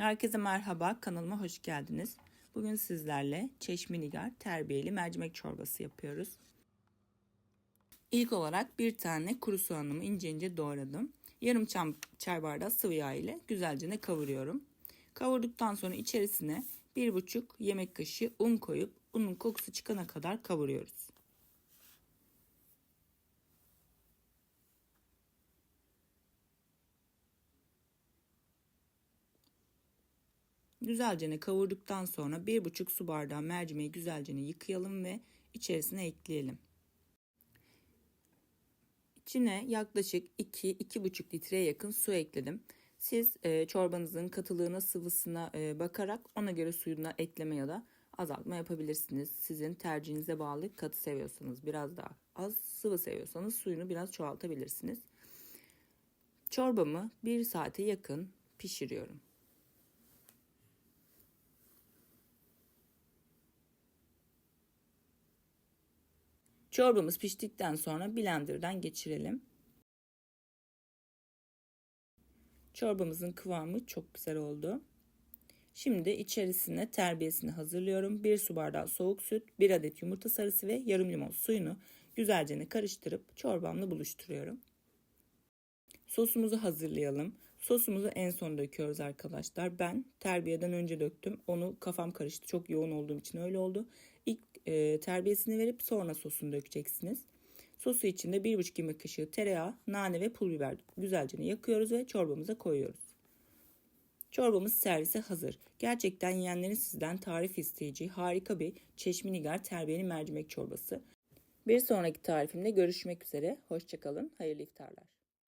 Herkese merhaba, kanalıma hoş geldiniz. Bugün sizlerle çeşme nigar terbiyeli mercimek çorbası yapıyoruz. İlk olarak bir tane kuru soğanımı ince ince doğradım. Yarım çam çay bardağı sıvı yağ ile güzelce kavuruyorum. Kavurduktan sonra içerisine bir buçuk yemek kaşığı un koyup unun kokusu çıkana kadar kavuruyoruz. Güzelce kavurduktan sonra 1,5 su bardağı mercimeği güzelce yıkayalım ve içerisine ekleyelim. İçine yaklaşık 2-2,5 litreye yakın su ekledim. Siz e, çorbanızın katılığına, sıvısına e, bakarak ona göre suyuna ekleme ya da azaltma yapabilirsiniz. Sizin tercihinize bağlı katı seviyorsanız biraz daha az, sıvı seviyorsanız suyunu biraz çoğaltabilirsiniz. Çorbamı 1 saate yakın pişiriyorum. Çorbamız piştikten sonra blenderdan geçirelim. Çorbamızın kıvamı çok güzel oldu. Şimdi içerisine terbiyesini hazırlıyorum. 1 su bardağı soğuk süt, 1 adet yumurta sarısı ve yarım limon suyunu güzelce karıştırıp çorbamla buluşturuyorum. Sosumuzu hazırlayalım. Sosumuzu en son döküyoruz arkadaşlar. Ben terbiyeden önce döktüm. Onu kafam karıştı. Çok yoğun olduğum için öyle oldu. E, terbiyesini verip sonra sosunu dökeceksiniz. Sosu içinde 1,5 yemek kaşığı tereyağı, nane ve pul biber güzelce yakıyoruz ve çorbamıza koyuyoruz. Çorbamız servise hazır. Gerçekten yiyenlerin sizden tarif isteyeceği harika bir çeşmi nigar terbiyeli mercimek çorbası. Bir sonraki tarifimde görüşmek üzere. Hoşçakalın. Hayırlı iftarlar.